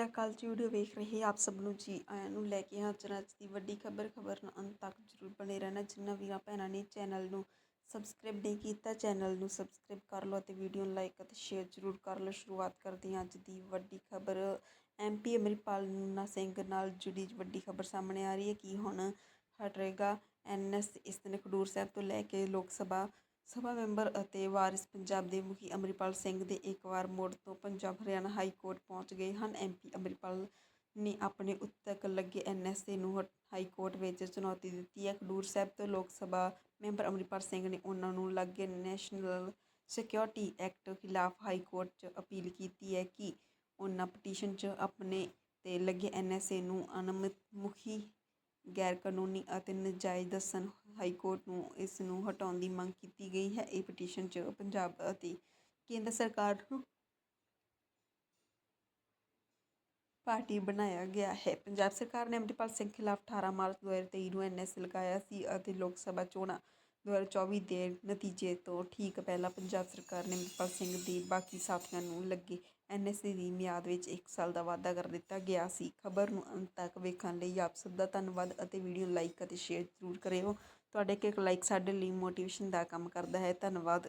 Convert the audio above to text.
ਸ਼੍ਰੀ ਅਕਾਲ ਜੀ ਵੀਡੀਓ ਵੇਖ ਰਹੇ ਆਪ ਸਭ ਨੂੰ ਜੀ ਆਇਆਂ ਨੂੰ ਲੈ ਕੇ ਹਾਜ਼ਰ ਅੱਜ ਦੀ ਵੱਡੀ ਖਬਰ ਖਬਰ ਨੂੰ ਅੰਤ ਤੱਕ ਜ਼ਰੂਰ ਬਣੇ ਰਹਿਣਾ। ਜਿਨ੍ਹਾਂ ਵੀਰਾਂ ਭੈਣਾਂ ਨੇ ਚੈਨਲ ਨੂੰ ਸਬਸਕ੍ਰਾਈਬ ਨਹੀਂ ਕੀਤਾ, ਚੈਨਲ ਨੂੰ ਸਬਸਕ੍ਰਾਈਬ ਕਰ ਲਓ ਅਤੇ ਵੀਡੀਓ ਨੂੰ ਲਾਈਕ ਅਤੇ ਸ਼ੇਅਰ ਜ਼ਰੂਰ ਕਰ ਲਓ। ਸ਼ੁਰੂਆਤ ਕਰਦੇ ਹਾਂ ਅੱਜ ਦੀ ਵੱਡੀ ਖਬਰ। ਐਮਪੀ ਅਮਰਿਤਪਾਲ ਨਾ ਸਿੰਘ ਨਾਲ ਜੁੜੀ ਵੱਡੀ ਖਬਰ ਸਾਹਮਣੇ ਆ ਰਹੀ ਹੈ। ਕਿ ਹੁਣ ਹਟੇਗਾ ਐਨਐਸ ਇਸ ਦਿਨ ਖਡੂਰ ਸਾਹਿਬ ਤੋਂ ਲੈ ਕੇ ਲੋਕ ਸਭਾ ਸਭਾ ਮੈਂਬਰ ਅਤੇ ਵਾਰਿਸ ਪੰਜਾਬ ਦੇ ਮੁਖੀ ਅਮਰਿਤਪਾਲ ਸਿੰਘ ਦੇ ਇੱਕ ਵਾਰ ਮੁੜ ਤੋਂ ਪੰਜਾਬ, ਹਰਿਆਣਾ ਹਾਈ ਕੋਰਟ ਪਹੁੰਚ ਗਏ ਹਨ। ਐਮਪੀ ਅਮਰਿਤਪਾਲ ਨੇ ਆਪਣੇ ਉੱਤਕ ਲੱਗੇ ਐਨਐਸਏ ਨੂੰ ਹਾਈ ਕੋਰਟ ਵਿੱਚ ਚੁਣੌਤੀ ਦਿੱਤੀ ਹੈ। ਖਡੂਰ ਸਾਹਿਬ ਤੋਂ ਲੋਕ ਸਭਾ ਮੈਂਬਰ ਅਮਰਿਤਪਾਲ ਸਿੰਘ ਨੇ ਉਹਨਾਂ ਨੂੰ ਲੱਗੇ ਨੈਸ਼ਨਲ ਸਿਕਿਉਰਿਟੀ ਐਕਟ ਖਿਲਾਫ ਹਾਈ ਕੋਰਟ 'ਚ ਅਪੀਲ ਕੀਤੀ ਹੈ ਕਿ ਉਹਨਾਂ ਪਟੀਸ਼ਨ 'ਚ ਆਪਣੇ ਤੇ ਲੱਗੇ ਐਨਐਸਏ ਨੂੰ ਅਨਮਿਤ ਮੁਖੀ ਗੈਰ ਕਾਨੂੰਨੀ ਅਤੇ ਨਜਾਇਜ਼ ਦੱਸਣ ਹਾਈ ਕੋਰਟ ਨੂੰ ਇਸ ਨੂੰ ਹਟਾਉਣ ਦੀ ਮੰਗ ਕੀਤੀ ਗਈ ਹੈ। ਇਹ ਪਟੀਸ਼ਨ 'ਚ ਪੰਜਾਬ ਅਤੇ ਕੇਂਦਰ ਸਰਕਾਰ ਨੂੰ ਪਾਰਟੀ ਬਣਾਇਆ ਗਿਆ ਹੈ। ਪੰਜਾਬ ਸਰਕਾਰ ਨੇ ਅੰਮ੍ਰਿਤਪਾਲ ਸਿੰਘ ਖਿਲਾਫ 18 ਮਾਰਚ 2023 ਨੂੰ ਐਨਐਸ ਲਗਾਇਆ ਸੀ ਅਤੇ ਲੋਕ ਸਭਾ ਚੋਣਾਂ 2024 ਦੇ ਨਤੀਜੇ ਤੋਂ ਠੀਕ ਪਹਿਲਾਂ ਪੰਜਾਬ ਸਰਕਾਰ ਨੇ ਅੰਮ੍ਰਿਤਪਾਲ ਸਿੰਘ ਦੇ ਬਾਕੀ ਸਾਥੀਆਂ ਨੂੰ ਲੱਗੇ ਐਨਐਸਏ ਦੀ ਮਿਆਦ ਵਿੱਚ 1 ਸਾਲ ਦਾ ਵਾਅਦਾ ਕਰ ਦਿੱਤਾ ਗਿਆ ਸੀ। ਖਬਰ ਨੂੰ ਅੰਤ ਤੱਕ ਵੇਖਣ ਲਈ ਆਪ ਸਭ ਦਾ ਧੰਨਵਾਦ ਅਤੇ ਵੀਡੀਓ ਲਾਈਕ ਅਤੇ ਸ਼ੇਅਰ ਜ਼ਰੂਰ ਕਰਿਓ। ਤੁਹਾਡੇ ਇੱਕ ਇੱਕ ਲਾਈਕ ਸਾਡੇ ਲਈ ਮੋਟੀਵੇਸ਼ਨ ਦਾ ਕੰਮ ਕਰਦਾ ਹੈ। ਧੰਨਵਾਦ।